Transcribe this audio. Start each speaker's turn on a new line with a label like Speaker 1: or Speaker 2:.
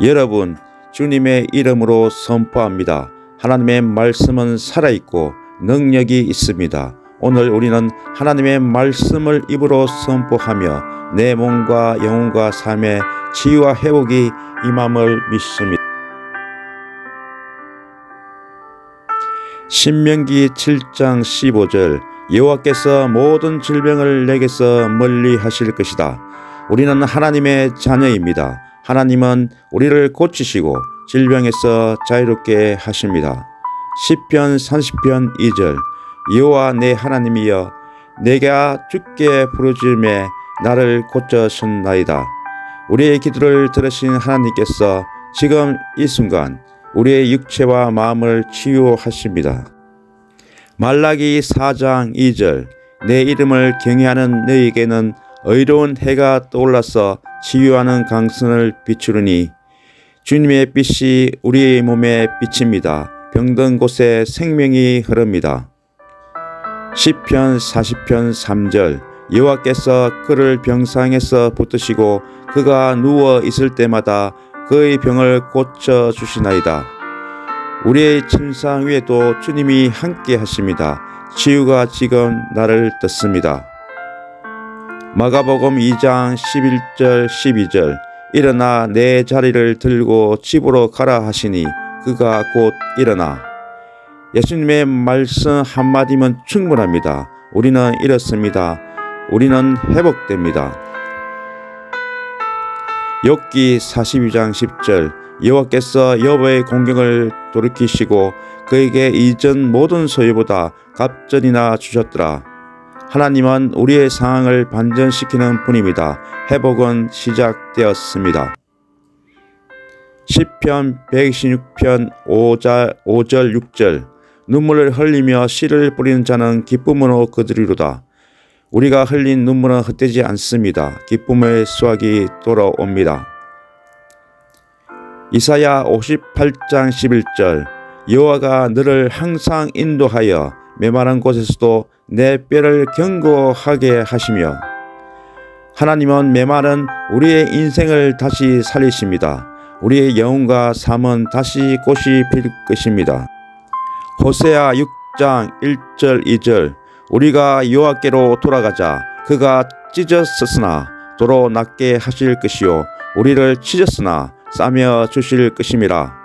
Speaker 1: 여러분, 주님의 이름으로 선포합니다. 하나님의 말씀은 살아있고 능력이 있습니다. 오늘 우리는 하나님의 말씀을 입으로 선포하며 내 몸과 영혼과 삶의 치유와 회복이 임함을 믿습니다. 신명기 7장 15절 여호와께서 모든 질병을 내게서 멀리 하실 것이다. 우리는 하나님의 자녀입니다. 하나님은 우리를 고치시고 질병에서 자유롭게 하십니다. 시편 30편 2절 여호와 내 하나님이여 내가 주께 부르짖음에 나를 고쳐셨나이다. 우리의 기도를 들으신 하나님께서 지금 이 순간 우리의 육체와 마음을 치유하십니다. 말라기 4장 2절 내 이름을 경외하는 너에게는 의로운 해가 떠올라서 치유하는 강선을 비추르니 주님의 빛이 우리의 몸에 비칩니다. 병든 곳에 생명이 흐릅니다. 시편 40편 3절 여호와께서 그를 병상에서 붙드시고 그가 누워 있을 때마다 그의 병을 고쳐 주시나이다. 우리의 침상 위에도 주님이 함께 하십니다. 치유가 지금 나를 떴습니다. 마가복음 2장 11절 12절 일어나 내 자리를 들고 집으로 가라 하시니 그가 곧 일어나 예수님의 말씀 한마디면 충분합니다. 우리는 이렇습니다. 우리는 회복됩니다. 욥기 42장 10절 여호와께서 여호와의 공경을 돌이키시고 그에게 이전 모든 소유보다 갑절이나 주셨더라. 하나님은 우리의 상황을 반전시키는 분입니다. 회복은 시작되었습니다. 시편 126편 5절, 5절 6절 눈물을 흘리며 씨를 뿌리는 자는 기쁨으로 거두리로다. 우리가 흘린 눈물은 헛되지 않습니다. 기쁨의 수확이 돌아옵니다. 이사야 58장 11절 여호와가 너를 항상 인도하여 메마른 곳에서도 내 뼈를 견고하게 하시며 하나님은 메마른 우리의 인생을 다시 살리십니다. 우리의 영혼과 삶은 다시 꽃이 필 것입니다. 호세아 6장 1절 2절 우리가 여호와께로 돌아가자 그가 찢었으나 도로 낫게 하실 것이요 우리를 치셨으나 싸며 주실 것임이라